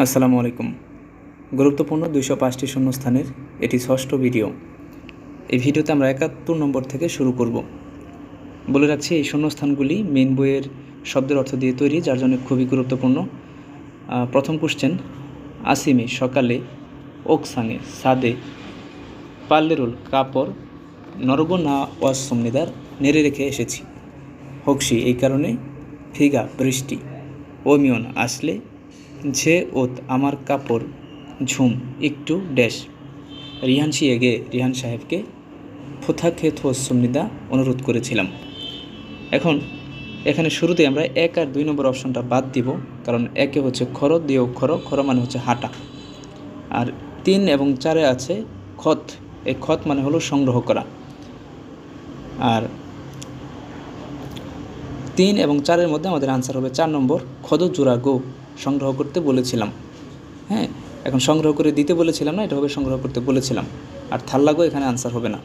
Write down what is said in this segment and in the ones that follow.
আসসালামু আলাইকুম। গুরুত্বপূর্ণ দুইশো পাঁচটি শূন্যস্থানের এটি ষষ্ঠ ভিডিও। এই ভিডিওতে আমরা একাত্তর নম্বর থেকে শুরু করব। বলে রাখছি, এই শূন্যস্থানগুলি মেন বইয়ের শব্দের অর্থ দিয়ে তৈরি, যার জন্য খুবই গুরুত্বপূর্ণ। প্রথম কোশ্চেন আসিমে সকালে ওকসানে সাদে পাল্লেরুল কাপড় নরগ না ওয়াসমনিদার নেড়ে রেখে এসেছি। হকসি এই কারণে ফিগা, বৃষ্টি, ওমিয়ন আসলে ঝে ওত আমার কাপড় ঝুম, একটু ড্যাশ। রিহান এগে রিহান সাহেবকে ফোথা খেত সুমিদা অনুরোধ করেছিলাম। এখন, এখানে শুরুতে আমরা এক আর দুই নম্বর অপশনটা বাদ দিব, কারণ একে হচ্ছে খর দিয়ে অক্ষর খর মানে হচ্ছে হাঁটা। আর তিন এবং চারে আছে খত, এই খত মানে হলো সংগ্রহ করা। আর তিন এবং চারের মধ্যে আমাদের আনসার হবে চার নম্বর, খদ জোড়া গো। সংগ্রহ করতে বলেছিলাম। হ্যাঁ এখন সংগ্রহ করে দিতে বলেছিলাম না, এটা হবে সংগ্রহ করতে বলেছিলাম। আর থাল্লাগো এখানে আনসার হবে না।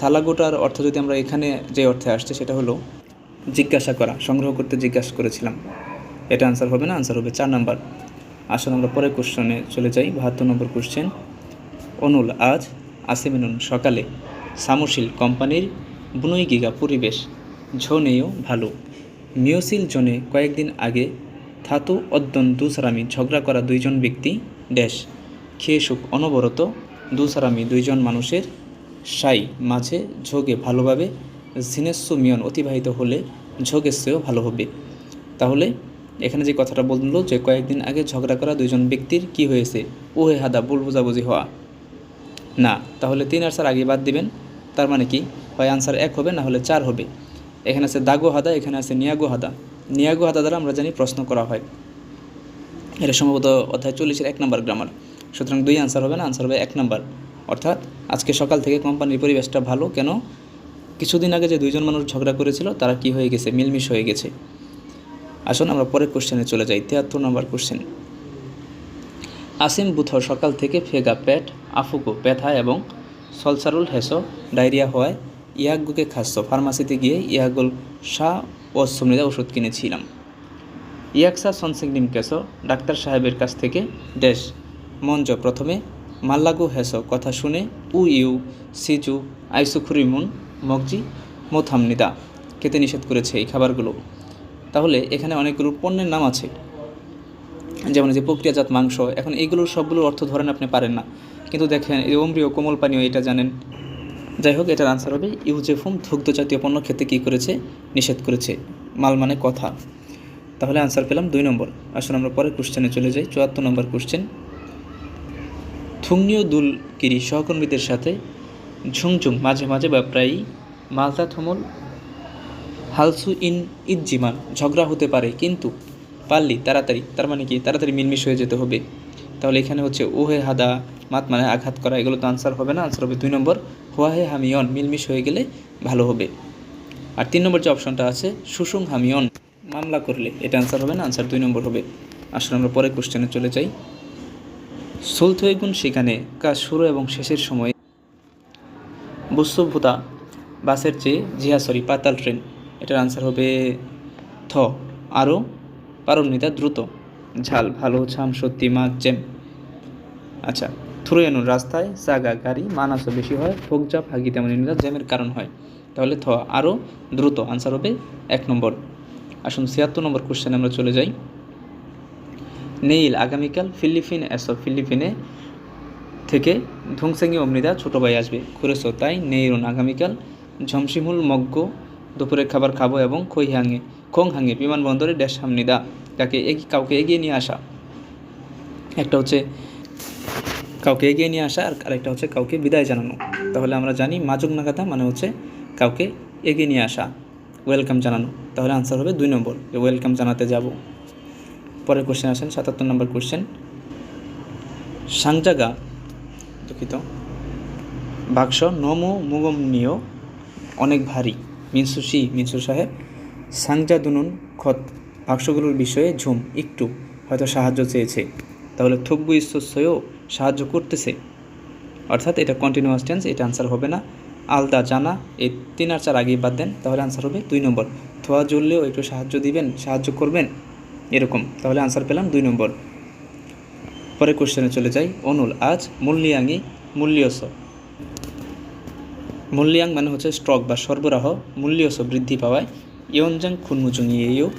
থাল্লাগোটার অর্থ যদি আমরা এখানে যে অর্থে আসছে সেটা হলো জিজ্ঞাসা করা, সংগ্রহ করতে জিজ্ঞাসা করেছিলাম। এটা আনসার হবে না আনসার হবে চার নাম্বার। আসলে আমরা পরের কোশ্চেনে চলে যাই, বাহাত্তর নম্বর কোশ্চেন অনুল, আজ আসেমেনুন সকালে সামুশিল কোম্পানির বুনই গিগা পরিবেশ ঝনেও ভালো। মিওসিল জনে কয়েকদিন আগে থাতু অদ্যন দুসারামি ঝগড়া করা দুইজন ব্যক্তি ড্যাশ খেয়ে সুখ অনবরত দুসারামি দুইজন মানুষের সাই মাঝে ঝোগে ভালোভাবে ঝিনেস্সু মিয়ন অতিবাহিত হলে ঝোগেস্সেও ভালো হবে। তাহলে এখানে যে কথাটা বলল যে কয়েকদিন আগে ঝগড়া করা দুইজন ব্যক্তির কি হয়েছে? ওহে হাদা, ভুল বোঝাবুঝি হওয়া। না, তাহলে তিন আর আগে বাদ দিবেন। তার মানে কি? হয় আনসার এক হবে, না হলে চার হবে। এখানে আছে দাগো হাদা, এখানে আছে নিয়াগো হাদা। নিয়াগো হাদা দ্বারা আমরা জানি প্রশ্ন করা হয়। এটা সম্ভবত অধ্যায় চল্লিশের এক নম্বর গ্রামার সুতরাং দুই আনসার হবে না আনসার হবে এক নম্বর। অর্থাৎ আজকে সকাল থেকে কোম্পানির পরিবেশটা ভালো, কেন? কিছুদিন আগে যে দুইজন মানুষ ঝগড়া করেছিল, তারা কি হয়ে গেছে? মিলমিশ হয়ে গেছে। আসুন আমরা পরের কোশ্চেনে চলে যাই, তিয়াত্তর নম্বর কোশ্চেন আসিম বুথর সকাল থেকে ফেগা প্যাট আফুকো ব্যথা এবং সলসারুল হেসো ডায়রিয়া হওয়ায় ইয়াগুকে খাদ্য ফার্মাসিতে গিয়ে ইয়াগুল শাহ সুমৃদা ওষুধ কিনেছিলাম। ইয়াকসা সনসিংনিম কেসো ডাক্তার সাহেবের কাছ থেকে ড্যাশ মঞ্জ প্রথমে মাল্লাগু হেসো কথা শুনে উ ইউ, সিজু আইসুখুরিমুন মগজি, মোথামনিদা খেতে নিষেধ করেছে এই খাবারগুলো। তাহলে এখানে অনেকগুলো পণ্যের নাম আছে। যেমন যে প্রক্রিয়াজাত মাংস, এখন এইগুলোর সবগুলোর অর্থ ধরেন আপনি পারেন না। কিন্তু দেখেন এই কোমল পানীয় এটা জানেন। যাই হোক, এটার আনসার হবে, ইউজেফুম দুগ্ধ জাতীয় পণ্য খেতে কী করেছে? নিষেধ করেছে। মাল মানে কথা। তাহলে আনসার পেলাম দুই নম্বর। আসুন আমরা পরের কোশ্চেনে চলে যাই, চুয়াত্তর নম্বর কোশ্চেন থুংনিও দুল কিরি সহকর্মীদের সাথে ঝুংঝুং, মাঝে মাঝে বা প্রায়ই মালতা থমল, হালসু ইন ইজ্জিমান, ঝগড়া হতে পারে, কিন্তু পারলি, তাড়াতাড়ি, তার মানে কি? তাড়াতাড়ি মিলমিশ হয়ে যেতে হবে। তাহলে এখানে হচ্ছে, ওহে হাদা মাত মানে আঘাত করা, এগুলো তো আনসার হবে না আনসার হবে দুই নম্বর, হোয়াহে হামিয়ন, মিলমিশ হয়ে গেলে ভালো হবে। আর তিন নম্বর যে অপশনটা আছে সুসুং হামিয়ন, মামলা করলে এটা আনসার হবে না আনসার দুই নম্বর হবে। আসলে আমরা পরের কোশ্চেনে চলে যাই। সুলথইগুন সেখানে কাজ শুরু এবং শেষের সময় বস্তুভূতা, বাসের চেয়ে জিহা সরি পাতাল ট্রেন, এটার আনসার হবে থ। আরও পারমিতা দ্রুত, ঝাল, ভালো, ছাম, সত্যি মাছ জ্যাম আচ্ছা থুরুয়ানুর রাস্তায় জাগা গাড়ি, মানাসও বেশি হয় ফোকজা ভাগি তেমন জ্যামের কারণ হয়। তাহলে থ, আরও দ্রুত আনসার হবে এক নম্বর। আসুন ছিয়াত্তর নম্বর কোশ্চেনে আমরা চলে যাই। নেইল, আগামীকাল ফিলিপিন, এসো ফিলিপিনে থেকে ধুংসেঙ্গি অমৃদা ছোটো ভাই আসবে। করেছ তাই নেইরুন, আগামীকাল ঝমসিমুল, মগ্গ, দুপুরের খাবার খাব এবং খৈহাঙে খোংহাঙে বিমানবন্দরে ড্যাশ হামনিদা তাকে কাউকে এগিয়ে নিয়ে আসা। একটা হচ্ছে কাউকে এগিয়ে নিয়ে আসা আর আরেকটা হচ্ছে কাউকে বিদায় জানানো। তাহলে আমরা জানি মাজুক নাগাদা মানে হচ্ছে কাউকে এগিয়ে নিয়ে আসা। ওয়েলকাম জানানো। তাহলে আনসার হবে দুই নম্বর। যে ওয়েলকাম জানাতে যাব। পরের কোশ্চেন আসেন, সাতাত্তর নম্বর কোশ্চেন সাংজাগা, দুঃখিত। বাক্স নমো মুগমনীয় অনেক ভারী। মিনসুশি মিনসু সাহেব। সাংজা দুনুন খত। বাক্সগুলোর বিষয়ে ঝুম, একটু। হয়তো সাহায্য চেয়েছে। তাহলে থব্বু ঈশ্বরও সাহায্য করতেছে। অর্থাৎ এটা কন্টিনিউয়াস টেন্স এটা আনসার হবে না। আলদা জানা, এই তিন আর চার আগেই বাদ দেন, তাহলে আনসার হবে দুই নম্বর। থোয়া জ্বললেও একটু সাহায্য দিবেন, সাহায্য করবেন, এরকম। তাহলে আনসার পেলাম দুই নম্বর। পরে কোশ্চেনে চলে যাই। অনুল, আজ মূল্যাঙ্গি মূল্যস মূল্যাং মানে হচ্ছে স্টক বা সরবরাহ মূল্যস বৃদ্ধি পাওয়ায়। ইয়নজাং খুনমুচুং ইয়েও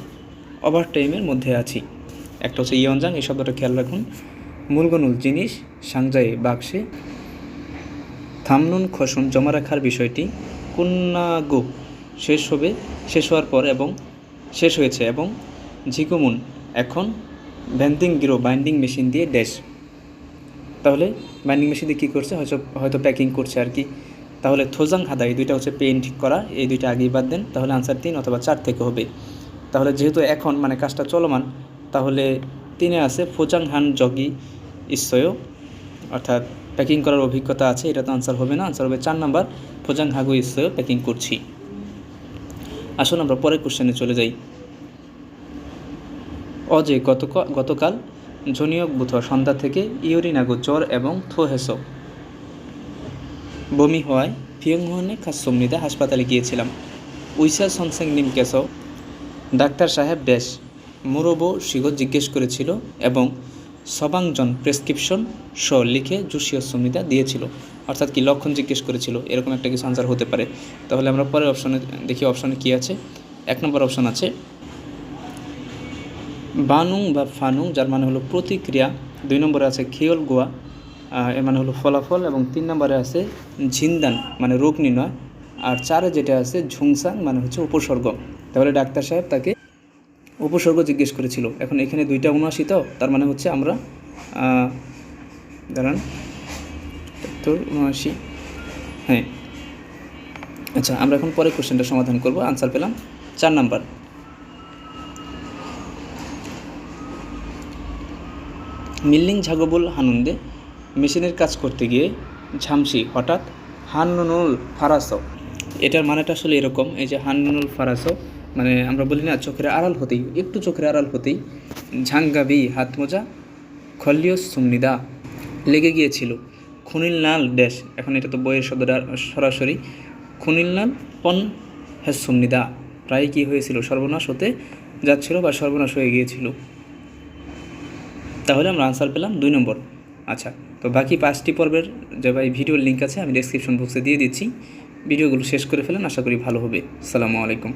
ওভার টাইমের মধ্যে আছি। একটা হচ্ছে ইয়নজাং, এই শব্দটা খেয়াল রাখুন। মূলগনুল জিনিস সাংজায়ে বাক্সে থামনুন খসুন জমা রাখার বিষয়টি কুন্নাগু শেষ হবে, শেষ হওয়ার পর এবং শেষ হয়েছে এবং ঝিকুমুন এখন ভ্যান্ডিং গিরো, বাইন্ডিং মেশিন দিয়ে ড্যাশ। তাহলে বাইন্ডিং মেশিন দিয়ে কী করছে? হয়তো হয়তো প্যাকিং করছে আর কি। তাহলে থোজাং হাদা, এই দুইটা হচ্ছে পেইন্ট করা, এই দুইটা আগেই বাদ দেন, তাহলে আনসার তিন অথবা চার থেকে হবে। তাহলে যেহেতু এখন মানে কাজটা চলমান, তাহলে তিনে আছে, ফোজাং হান জগি ইসয় অর্থাৎ প্যাকিং করার অভিজ্ঞতা আছে, এটা তো আনসার হবে না আনসার হবে চার নাম্বার ফোজাং হাগু ইসয় প্যাকিং করছি। আসুন আমরা পরের কোশ্চেনে চলে যাই। অজে গত গতকাল জনিয়ক বুথ সন্ধ্যা থেকে ইউরিনাগো জ্বর এবং থোহেস বমি হওয়ায় ফিয়ংহনে খাসমনিদা হাসপাতালে গিয়েছিলাম। উইসা সনসেং নিম নিমকেস ডাক্তার সাহেব ড্যাশ মুরবো শিগ জিজ্ঞেস করেছিল এবং সবাংজন প্রেসক্রিপশন শ লিখে জুসিয় সমিতা দিয়েছিল। অর্থাৎ কি লক্ষণ জিজ্ঞেস করেছিল, এরকম একটা কিছু আনসার হতে পারে। তাহলে আমরা পরের অপশনে দেখি অপশনে কী আছে? এক নম্বর অপশন আছে, বানুং বা ফানুং, যার মানে হলো প্রতিক্রিয়া। দুই নম্বরে আছে খেয়ল গোয়া এর মানে হলো ফলাফল। এবং তিন নম্বরে আছে ঝিন্দান মানে রোগ নির্ণয়। আর চারে যেটা আছে ঝুংসাং মানে হচ্ছে উপসর্গ। তাহলে ডাক্তার সাহেব তাকে উপসর্গ জিজ্ঞেস করেছিল। এখন এখানে দুইটা উনআশি তো, তার মানে হচ্ছে আমরা দাঁড়ান, তো উনআশি হ্যাঁ। আচ্ছা আমরা এখন পরে কোশ্চেনটা সমাধান করব আনসার পেলাম। চার নাম্বার। মিল্লিং ঝাগবুল হানন্দে মেশিনের কাজ করতে গিয়ে ঝামসি হঠাৎ হান্নুনুল ফারাসো, এটার মানেটা আসলে এরকম, এই যে হান্নুনুল ফারাসো মানে আমরা বলি না চোখের আড়াল হতেই, একটু চোখের আড়াল হতেই ঝাঙ্গাবি হাত মোজা খলিয়স সুমনিদা লেগে গিয়েছিল। খুনিল লাল ড্যাশ, এখন এটা তো বইয়ের শব্দটা সরাসরি খুনিল লাল পন হ্যাঁ সুমনিদা। প্রায় কী হয়েছিল? সর্বনাশ হতে যাচ্ছিল বা সর্বনাশ হয়ে গিয়েছিল? তাহলে আমরা আনসার পেলাম দুই নম্বর। আচ্ছা তো বাকি পাঁচটি পর্বের যে ভাই ভিডিওর লিঙ্ক আছে, আমি ডেসক্রিপশন বক্সে দিয়ে দিচ্ছি। ভিডিওগুলো শেষ করে ফেলেন, আশা করি ভালো হবে। সালামু আলাইকুম।